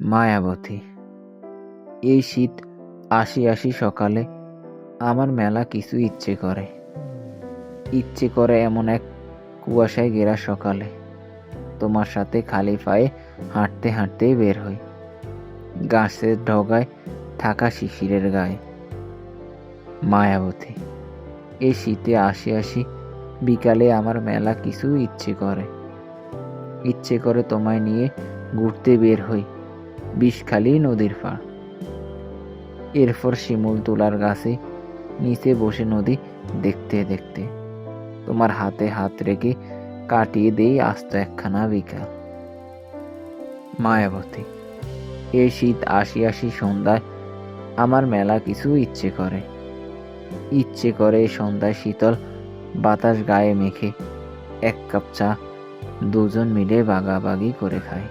মায়াবতী। এই শীত আসি আসি সকালে আমার মেলা কিছু ইচ্ছে করে। ইচ্ছে করে এমন এক কুয়াশায় ঘেরা সকালে। তোমার সাথে খালি পায়ে হাঁটতে হাঁটতেই বের হই। গাছের ঢগায় থাকা শিশিরের গায়ে। মায়াবতী, এই শীতে আসি আসি বিকালে আমার মেলা কিছু ইচ্ছে করে। ইচ্ছে করে তোমায় নিয়ে ঘুরতে বের হই। বিষখালী নদীর পাড়। এরপর শিমুল তোলার গাছে নিচে বসে নদী দেখতে দেখতে তোমার হাতে হাত রেখে কাটিয়ে দেই আস্ত একখানা বিকাল। মায়াবতী এই শীত আসি আসি সন্ধ্যায় আমার মেলা কিছু ইচ্ছে করে। ইচ্ছে করে সন্ধ্যায় শীতল বাতাস গায়ে মেখে এক কাপ চা দুজন মিলে বাগাবাগি করে খায়